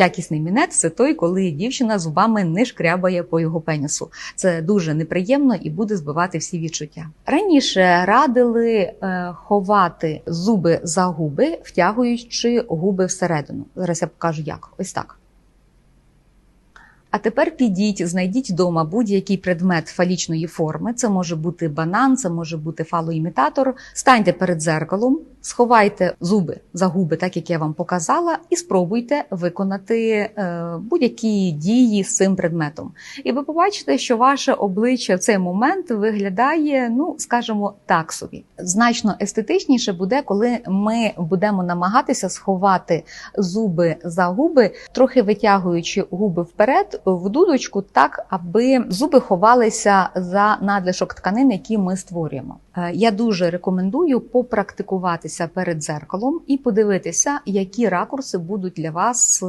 Якісний мінет це той, коли дівчина зубами не шкрябає по його пенісу. Це дуже неприємно і буде збивати всі відчуття. Раніше радили е, ховати зуби за губи, втягуючи губи всередину. Зараз я покажу як. Ось так. А тепер підіть, знайдіть вдома будь-який предмет фалічної форми. Це може бути банан, це може бути фалоімітатор. Станьте перед зеркалом, сховайте зуби за губи, так як я вам показала, і спробуйте виконати е, будь-які дії з цим предметом. І ви побачите, що ваше обличчя в цей момент виглядає, ну скажімо, так собі. Значно естетичніше буде, коли ми будемо намагатися сховати зуби за губи, трохи витягуючи губи вперед в дудочку, так аби зуби ховалися за надлишок тканин, які ми створюємо. Е, Я дуже рекомендую попрактикуватися перед зеркалом і подивитися, які ракурси будуть для вас е,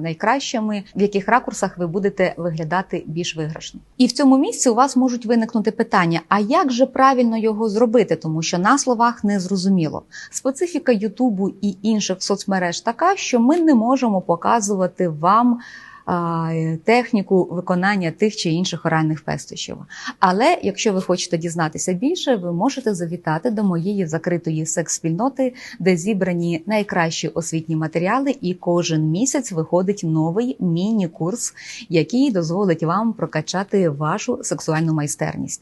найкращими, в яких ракурсах ви будете виглядати більш виграшно. І в цьому місці у вас можуть виникнути питання: а як же правильно його зробити? Тому що на словах не зрозуміло. Специфіка Ютубу і інших соцмереж така, що ми не можемо показувати вам. Техніку виконання тих чи інших оральних пестощів. Але якщо ви хочете дізнатися більше, ви можете завітати до моєї закритої секс-спільноти, де зібрані найкращі освітні матеріали, і кожен місяць виходить новий міні-курс, який дозволить вам прокачати вашу сексуальну майстерність.